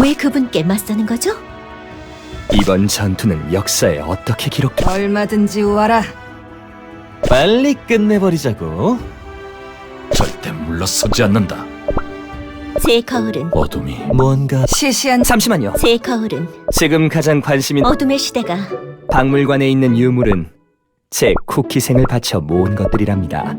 왜 그분께 맞서는 거죠? 이번 전투는 역사에 어떻게 기록? 얼마든지 와라. 빨리 끝내버리자고. 절대 물러서지 않는다. 제 거울은 어둠이 뭔가 시시한 잠시만요. 제 거울은 지금 가장 관심 있는 어둠의 시대가 박물관에 있는 유물은 제 쿠키생을 바쳐 모은 것들이랍니다.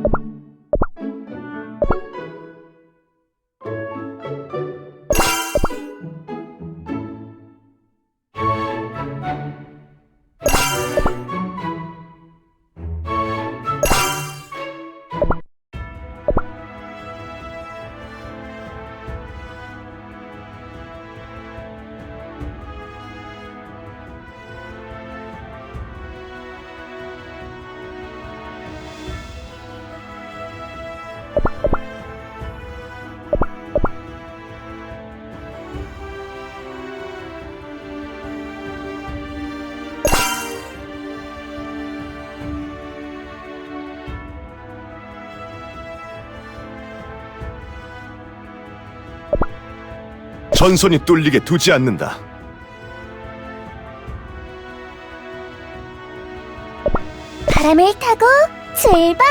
전선이 뚫리게 두지 않는다. 바람을 타고 출발!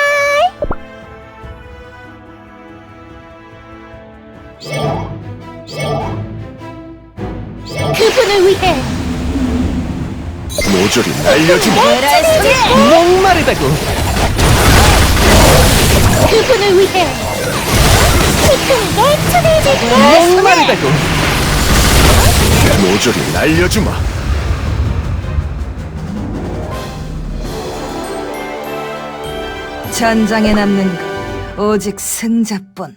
그분을 위해 모조리 날려주마. 목마르다고. 그분을 위해 피크닉에 초대해줄게 목마르다고. 모조리 날려주마. 전장에 남는 것 오직 승자뿐.